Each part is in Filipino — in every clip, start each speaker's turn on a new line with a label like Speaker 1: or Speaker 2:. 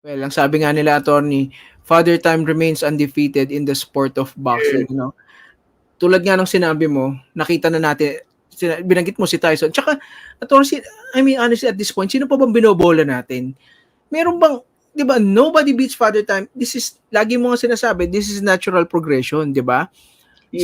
Speaker 1: Well, ang sabi nga nila, attorney, Father Time remains undefeated in the sport of boxing. You know? Tulad nga ng sinabi mo, nakita na natin, sina- binanggit mo si Tyson. Tsaka, attorney, si- I mean, honestly, at this point, sino pa bang binobola natin? Meron bang, di ba, nobody beats Father Time. This is, lagi mo nga sinasabi, this is natural progression, di ba?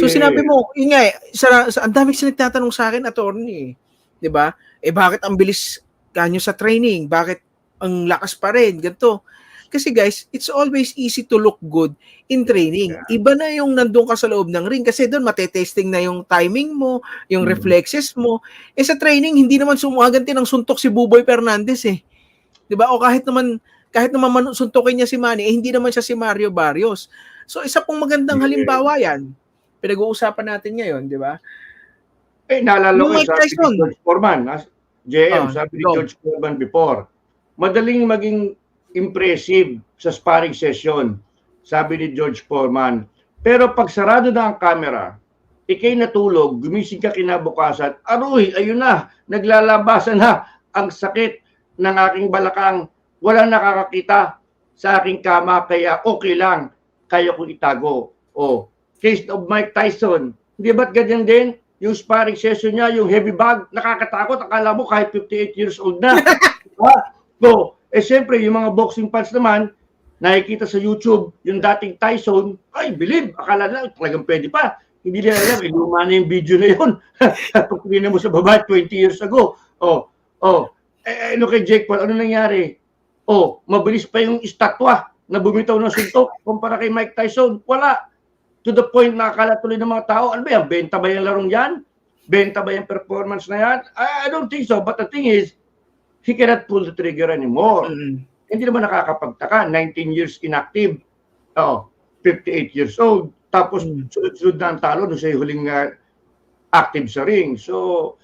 Speaker 1: So
Speaker 2: Yeah.
Speaker 1: sinabi mo, yun nga eh, sa, sa, ang dami nagtatanong sa akin, attorney. 'di ba? Eh bakit ang bilis kanyo sa training? Bakit ang lakas pa rin? Ganito. Kasi guys, it's always easy to look good in training. Iba na yung nandun ka sa loob ng ring kasi doon matetesting na yung timing mo, yung
Speaker 2: Mm.
Speaker 1: reflexes mo. Eh sa training, hindi naman sumuaganti ng suntok si Buboy Fernandez eh. 'Di ba? O kahit naman kahit naman man- suntokin niya si Manny, eh hindi naman siya si Mario Barrios. So isa pong magandang
Speaker 2: Yeah.
Speaker 1: halimbawa 'yan. Pinag-uusapan natin ngayon, 'di ba?
Speaker 2: Eh, naalala ko ni George Foreman, as- JM,
Speaker 1: Ah,
Speaker 2: sabi ni. George Foreman before, madaling maging impressive sa sparring session, sabi ni George Foreman. Pero pag sarado na ang camera, ikay natulog, gumising ka kinabukasan, aroy, ayun na, naglalabasan na ang sakit ng aking balakang, walang nakakakita sa aking kama, kaya okay lang, kaya kong itago. O, case of Mike Tyson, hindi ba't ganyan din? Yung sparring session niya, yung heavy bag, nakakatakot. Akala mo kahit 58 years old na. So, eh siyempre, yung mga boxing fans naman, nakikita sa YouTube, yung dating Tyson, ay, believe, akala na, talagang pwede pa. Hindi nila alam, eh, luma na yung video na yun. Pag tingnan mo sa baba, 20 years ago. Oh, oh, eh, ano kay Jake Paul, ano nangyari? Oh, mabilis pa yung estatwa na bumitaw ng suntok kumpara kay Mike Tyson. Wala to the point na akala tuloy ng mga tao, ano ba yan, benta ba yung larong yan? Benta ba yung performance na yan? I, I don't think so. But the thing is, he cannot pull the trigger anymore.
Speaker 1: Mm.
Speaker 2: Hindi naman nakakapagtaka. 19 years inactive. Oh, 58 years old. Tapos,
Speaker 1: Mm.
Speaker 2: sunod-sunod na ang talo doon sa huling uh, active sa ring. So,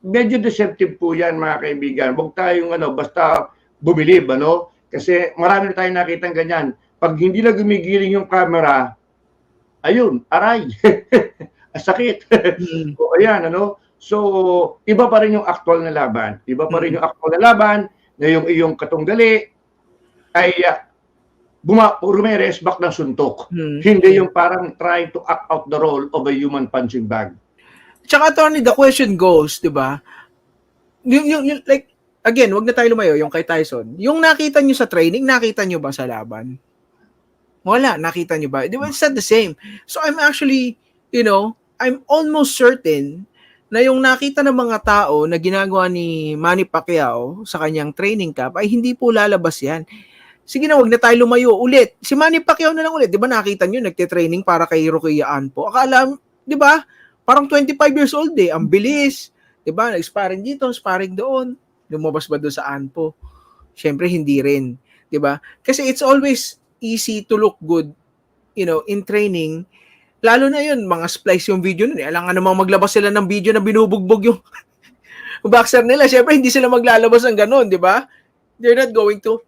Speaker 2: medyo deceptive po yan mga kaibigan. Huwag tayong ano, basta bumilib, ano? Kasi marami na tayong nakitang ganyan. Pag hindi na gumigiling yung camera, ayun, aray. Sakit.
Speaker 1: Mm.
Speaker 2: o ayan, ano? So, iba pa rin yung actual na laban. Iba pa rin
Speaker 1: Mm.
Speaker 2: yung actual na laban na yung iyong katunggali ay uh, buma rumeres back ng suntok.
Speaker 1: Mm.
Speaker 2: Hindi yung parang trying to act out the role of a human punching bag.
Speaker 1: Tsaka attorney, the question goes, 'di ba? Yung, yung, yung like again, wag na tayo lumayo yung kay Tyson. Yung nakita nyo sa training, nakita nyo ba sa laban? Wala, nakita nyo ba? Di ba, it's not the same. So I'm actually, you know, I'm almost certain na yung nakita ng mga tao na ginagawa ni Manny Pacquiao sa kanyang training camp ay hindi po lalabas yan. Sige na, wag na tayo lumayo ulit. Si Manny Pacquiao na lang ulit. Di ba nakita nyo, nagte-training para kay Rocky po. Akala, di ba, parang 25 years old eh. Ang bilis. Di ba? Nag-sparring dito, sparring doon. Lumabas ba doon sa Anpo? Siyempre, hindi rin. Di ba? Kasi it's always easy to look good, you know, in training. Lalo na yun, mga splice yung video nun. Eh. Alangan namang maglabas sila ng video na binubugbog yung boxer nila. Siyempre, hindi sila maglalabas ng ganun, di ba? They're not going to.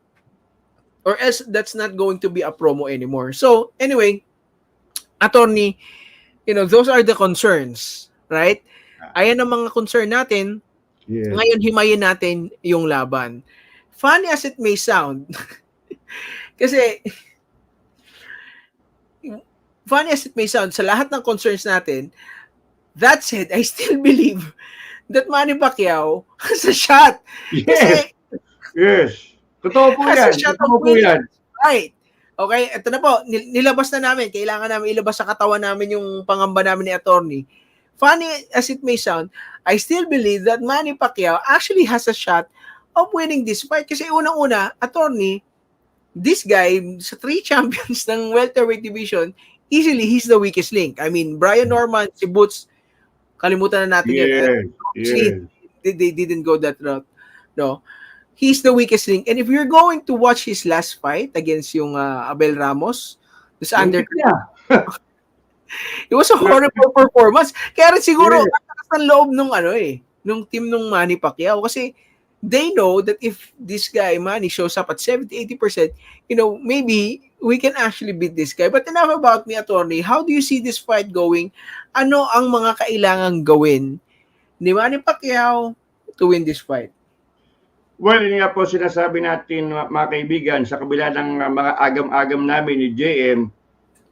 Speaker 1: Or else, that's not going to be a promo anymore. So, anyway, attorney, you know, those are the concerns, right? Ayan ang mga concern natin.
Speaker 2: Yeah.
Speaker 1: Ngayon, himayin natin yung laban. Funny as it may sound, kasi, funny as it may sound, sa lahat ng concerns natin, that said, I still believe that Manny Pacquiao has a shot.
Speaker 2: Yes.
Speaker 1: Kasi,
Speaker 2: Yes. Totoo po yan. Totoo po yan.
Speaker 1: Right. Okay, ito na po. Nil- Nilabas na namin. Kailangan namin ilabas sa katawan namin yung pangamba namin ni attorney. Funny as it may sound, I still believe that Manny Pacquiao actually has a shot of winning this fight. Kasi unang-una, attorney, this guy, sa three champions ng welterweight division, easily he's the weakest link. I mean, Brian Norman, si Boots, kalimutan na natin yun.
Speaker 2: Yes.
Speaker 1: See,
Speaker 2: Yes.
Speaker 1: they, they didn't go that route. No. He's the weakest link. And if you're going to watch his last fight against yung uh, Abel Ramos, sa under,
Speaker 2: Yeah.
Speaker 1: it was a horrible performance. Kaya rin siguro,
Speaker 2: Yeah.
Speaker 1: ang loob nung ano eh, nung team nung Manny Pacquiao. Kasi they know that if this guy, Manny, shows up at 70-80%, you know, maybe we can actually beat this guy. But enough about me, attorney. How do you see this fight going? Ano ang mga kailangang gawin ni Manny Pacquiao to win this fight?
Speaker 2: Well, yun nga po sinasabi natin mga mga kaibigan sa kabila ng uh, mga agam-agam namin ni JM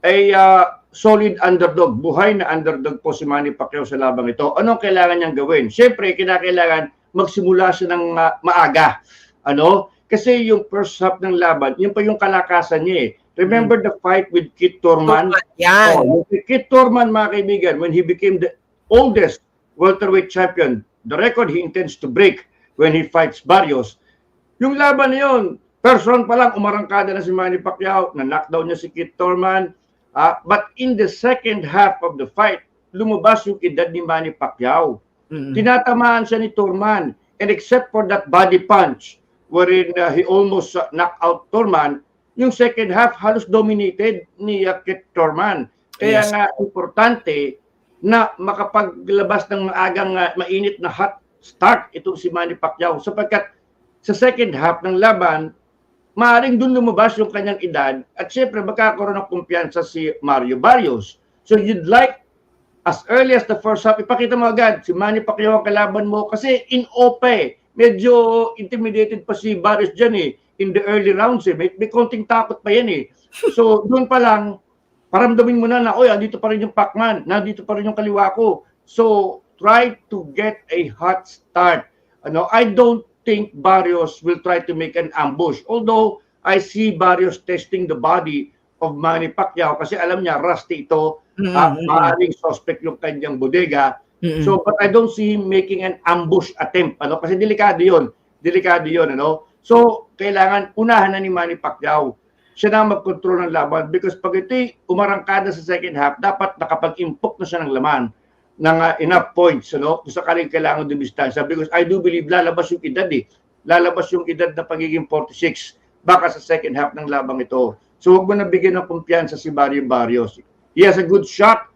Speaker 2: ay uh, solid underdog, buhay na underdog po si Manny Pacquiao sa labang ito. Anong kailangan niyang gawin? Siyempre, kinakailangan magsimula siya ng uh, maaga. Ano? Kasi yung first half ng laban, yun pa yung kalakasan niya eh. Remember the fight with Kit Torman?
Speaker 1: Yan.
Speaker 2: Oh, Kit Torman, mga kaibigan, when he became the oldest welterweight champion, the record he intends to break when he fights Barrios. Yung laban na yun, first round pa lang, umarangkada na si Manny Pacquiao, na-knockdown niya si Kit Torman. Ah, but in the second half of the fight, lumabas yung edad ni Manny Pacquiao.
Speaker 1: Mm.
Speaker 2: Tinatamaan siya ni Torman. And except for that body punch, wherein uh, he almost uh, knocked out Torman, yung second half halos dominated ni uh, Kit Torman. Kaya
Speaker 1: Yes.
Speaker 2: nga importante na makapaglabas ng maagang uh, mainit na hot start itong si Manny Pacquiao sapagkat sa second half ng laban, maaaring dun lumabas yung kanyang edad at syempre magkakaroon ng kumpiyansa si Mario Barrios. So you'd like as early as the first half, ipakita mo agad si Manny Pacquiao ang kalaban mo kasi in OPE, medyo intimidated pa si Barrios dyan eh in the early rounds eh. May, may konting takot pa yan eh. So doon pa lang, paramdamin mo na na, oy, andito pa rin yung Pacman, nandito pa rin yung kaliwa ko. So try to get a hot start. Ano, I don't think Barrios will try to make an ambush. Although I see Barrios testing the body of Manny Pacquiao kasi alam niya rusty ito
Speaker 1: Mm,
Speaker 2: at
Speaker 1: mm,
Speaker 2: maaaring suspect yung kanyang bodega.
Speaker 1: Mm, mm.
Speaker 2: So, but I don't see him making an ambush attempt. Ano? Kasi delikado yun. Delikado yun. Ano? So, kailangan unahan na ni Manny Pacquiao. Siya na mag-control ng laban because pag ito'y umarangkada sa second half, dapat nakapag-impok na siya ng laman ng uh, enough points. Ano? Kung sakaling kailangan dumistansya. Because I do believe lalabas yung edad eh. Lalabas yung edad na pagiging 46 baka sa second half ng labang ito. So, huwag mo na bigyan ng kumpiyansa si Barrio Barrios. He has a good shot,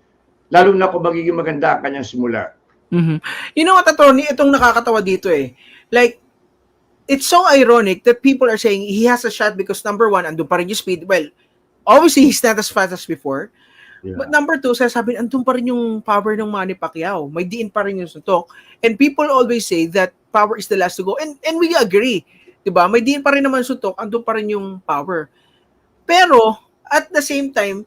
Speaker 2: lalo na kung magiging maganda ang kanyang simula.
Speaker 1: Mhm. You know what, attorney, itong nakakatawa dito eh. Like, it's so ironic that people are saying he has a shot because number one, andun pa rin yung speed. Well, obviously, he's not as fast as before. But number two, sasabi, andun pa rin yung power ng Manny Pacquiao. May diin pa rin yung suntok. And people always say that power is the last to go. And and we agree. 'Di ba? May diin pa rin naman suntok, andun pa rin yung power. Pero, at the same time,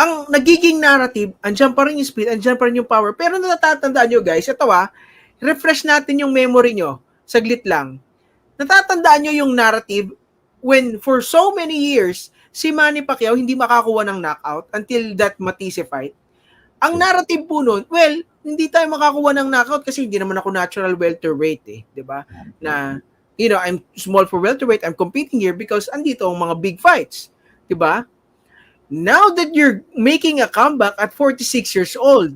Speaker 1: ang nagiging narrative, andyan pa rin yung speed, andyan pa rin yung power. Pero natatandaan nyo guys, ito ah, refresh natin yung memory nyo. Saglit lang. Natatandaan nyo yung narrative when for so many years, si Manny Pacquiao hindi makakuha ng knockout until that Matisse fight. Ang narrative po nun, well, hindi tayo makakuha ng knockout kasi hindi naman ako natural welterweight eh, 'di ba? Na you know, I'm small for welterweight, I'm competing here because andito ang mga big fights, 'di ba? Now that you're making a comeback at 46 years old,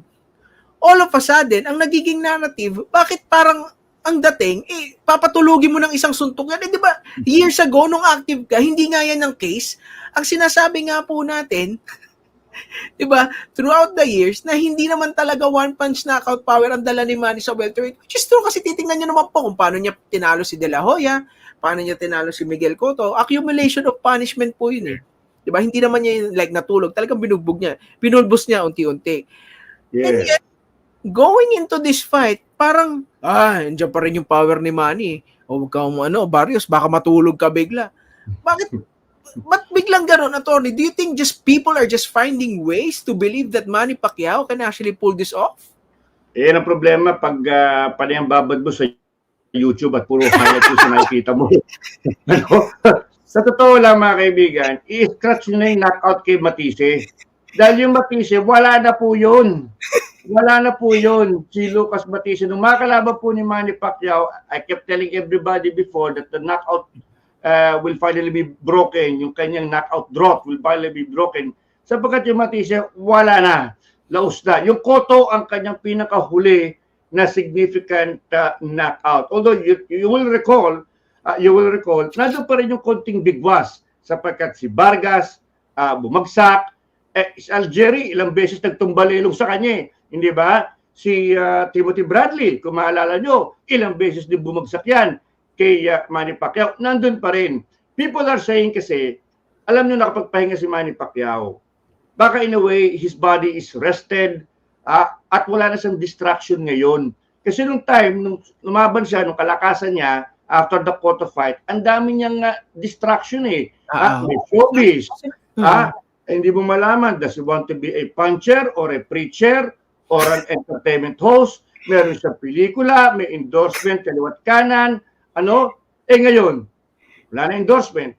Speaker 1: all of a sudden, ang nagiging narrative, bakit parang ang dating, eh, papatulugin mo ng isang suntok yan. Eh, di ba, years ago, nung active ka, hindi nga yan ng case. Ang sinasabi nga po natin, di ba, throughout the years, na hindi naman talaga one-punch knockout power ang dala ni Manny sa welterweight. Which is true, kasi titingnan nyo naman po kung paano niya tinalo si De La Hoya, paano niya tinalo si Miguel Cotto. Accumulation of punishment po yun eh. Di ba? Hindi naman niya yung, like natulog. Talagang binugbog niya. Binulbos niya unti-unti. And
Speaker 2: Yes.
Speaker 1: yet, going into this fight, parang, ah, nandiyan pa rin yung power ni Manny. O huwag kang, ano, Barrios, baka matulog ka bigla. Bakit, ba't biglang ganun, attorney? Do you think just people are just finding ways to believe that Manny Pacquiao can actually pull this off?
Speaker 2: Yan ang problema pag uh, panayang babad mo sa YouTube at puro highlights yung nakikita mo. ano? Sa totoo lang mga kaibigan, i-scratch nyo na yung knockout kay Matisse. Dahil yung Matisse, wala na po yun. Wala na po yun. Si Lucas Matisse, nung makalaban po ni Manny Pacquiao, I kept telling everybody before that the knockout uh, will finally be broken. Yung kanyang knockout drought will finally be broken. Sapagkat yung Matisse, wala na. Laos na. Yung Koto ang kanyang pinakahuli na significant uh, knockout. Although you, you will recall, uh, you will recall, nandun pa rin yung konting bigwas sapagkat si Vargas uh, bumagsak, eh, si Algeri ilang beses nagtumbalilong sa kanya, eh. hindi ba? Si uh, Timothy Bradley, kung maalala nyo, ilang beses din bumagsak yan kay uh, Manny Pacquiao. Nandun pa rin. People are saying kasi, alam nyo nakapagpahinga si Manny Pacquiao. Baka in a way, his body is rested, ah, at wala na siyang distraction ngayon. Kasi nung time, nung lumaban siya, nung kalakasan niya, after the Cotto fight, ang dami niyang ah, distraction eh.
Speaker 1: Ah,
Speaker 2: Ah, may showbiz.
Speaker 1: Mm.
Speaker 2: Ah, hindi mo malaman, does he want to be a puncher or a preacher or an entertainment host? Meron siya pelikula, may endorsement, kaliwat kanan. Ano? Eh ngayon, wala na endorsement.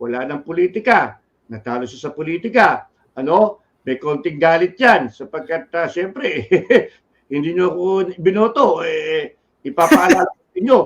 Speaker 2: Wala ng politika. Natalo siya sa politika. Ano? May konting galit yan sapagkat uh, siyempre hindi nyo ako binoto. Eh, ipapaalala ko sa inyo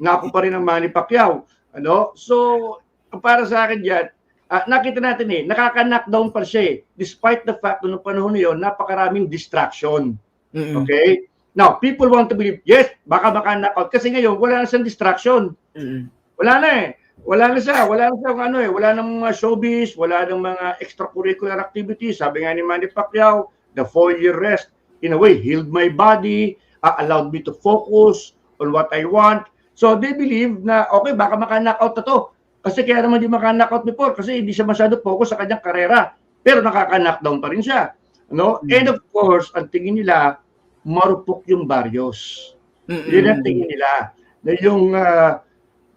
Speaker 2: na ako pa rin ang Manny Pacquiao. Ano? So, para sa akin yan, Ah, nakita natin eh, nakaka-knockdown pa siya eh. Despite the fact na noong panahon na yun, napakaraming distraction.
Speaker 1: Mm-mm.
Speaker 2: Okay? Now, people want to believe, yes, baka maka-knockout. Kasi ngayon, wala na siyang distraction.
Speaker 1: Mm-mm.
Speaker 2: Wala na eh. Wala na siya. Wala na siya ano eh. Wala nang mga showbiz, wala nang mga extracurricular activities. Sabi nga ni Manny Pacquiao, the four-year rest, in a way, healed my body, uh, allowed me to focus on what I want. So they believe na, okay, baka maka-knockout na to. Kasi kaya naman di maka-knockout before kasi hindi siya masyado focus sa kanyang karera. Pero nakaka-knockdown pa rin siya. No?
Speaker 1: Mm.
Speaker 2: And of course, ang tingin nila, marupok yung Barrios.
Speaker 1: Mm-mm.
Speaker 2: Yun ang tingin nila. Na yung uh,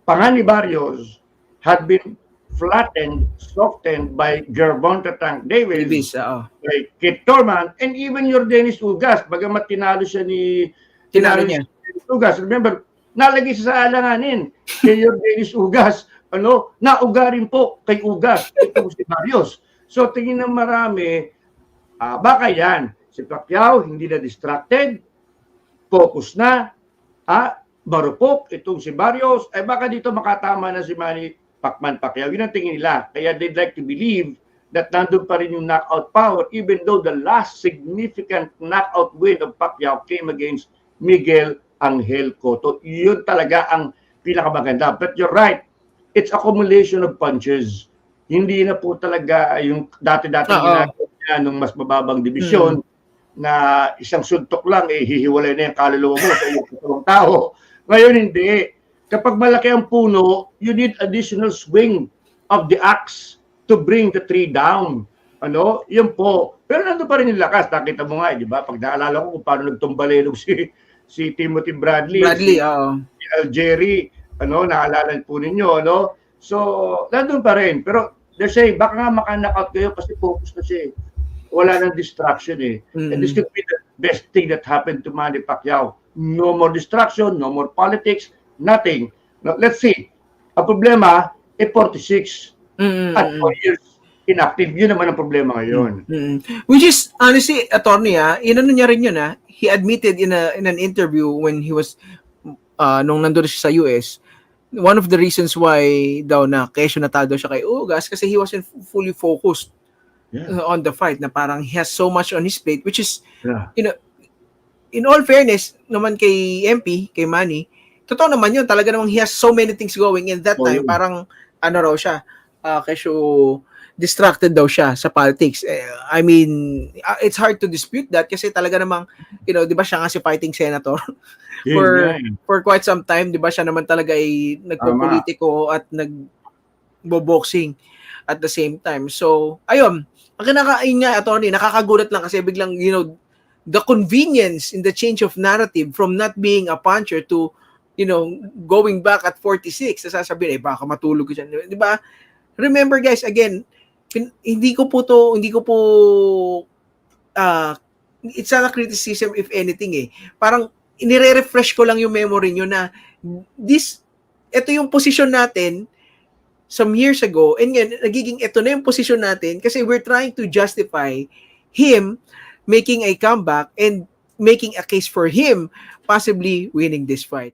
Speaker 2: pangan ni Barrios had been flattened, softened by Gervonta Tank Davis,
Speaker 1: Davis, oo.
Speaker 2: by Kit Torman, and even your Dennis Ugas. Bagamat tinalo siya ni
Speaker 1: Tinalo niya.
Speaker 2: ni Dennis Ugas. Remember, nalagay sa alanganin kay your Dennis Ugas. Ano, nauga rin po kay Ugas. Ito si Barrios. So tingin ng marami, ah, baka yan. Si Pacquiao hindi na distracted, focus na, ah, marupok itong si Barrios, ay baka dito makatama na si Manny Pacman Pacquiao. Yun ang tingin nila. Kaya they'd like to believe that nandun pa rin yung knockout power even though the last significant knockout win of Pacquiao came against Miguel Angel Cotto. Yun talaga ang pinakamaganda. But you're right, it's accumulation of punches. Hindi na po talaga yung dati-dati ginagawa niya nung mas mababang division na isang suntok lang, eh, hihiwalay na yung kaluluwa mo sa iyong tao. Ngayon hindi. Kapag malaki ang puno, you need additional swing of the axe to bring the tree down. Ano? Yun po. Pero nandun pa rin yung lakas. Nakita mo nga, eh, di ba? Pag naalala ko kung paano nagtumbalelog si si Timothy Bradley,
Speaker 1: Bradley,
Speaker 2: si,
Speaker 1: oo.
Speaker 2: si Algeri, ano, naalala po ninyo, ano? So, nandun pa rin. Pero they're saying, baka nga maka-knockout kayo kasi focus na siya eh. Wala nang distraction eh. And this
Speaker 1: Mm.
Speaker 2: could be the best thing that happened to Manny Pacquiao. No more distraction, no more politics, nothing. Now, let's see. Ang problema, eh 46
Speaker 1: Mm-mm.
Speaker 2: at 4 years inactive. Yun naman ang problema ngayon.
Speaker 1: Mm. Which is honestly, attorney ah, inano niya rin yun ah. He admitted in a in an interview when he was uh, nung nandun siya sa US, one of the reasons why daw na kesyo natalo siya kay Ugas kasi he wasn't fully focused
Speaker 2: Yeah.
Speaker 1: uh, on the fight na parang he has so much on his plate which is
Speaker 2: Yeah.
Speaker 1: in all fairness naman kay MP, kay Manny, totoo naman yun. Talaga namang he has so many things going in that
Speaker 2: Oh,
Speaker 1: time.
Speaker 2: yun.
Speaker 1: Parang ano raw siya, uh, kesyo distracted daw siya sa politics. Eh, I mean, uh, it's hard to dispute that kasi talaga namang, you know, di ba siya nga si fighting senator For-
Speaker 2: eh.
Speaker 1: for quite some time, di ba siya naman talaga ay nagpo-politiko at nagbo-boxing at the same time. So, ayun, ang kinakain nga, attorney, nakakagulat lang kasi biglang, you know, the convenience in the change of narrative from not being a puncher to, you know, going back at 46, sasabihin, eh, baka matulog ko dyan. Di ba? Remember guys, again, pin- hindi ko po to, hindi ko po, ah, it's not a criticism if anything eh. Parang, inire-refresh ko lang yung memory nyo na this, ito yung position natin some years ago, and ngayon, nagiging ito na yung position natin kasi we're trying to justify him making a comeback and making a case for him possibly winning this fight.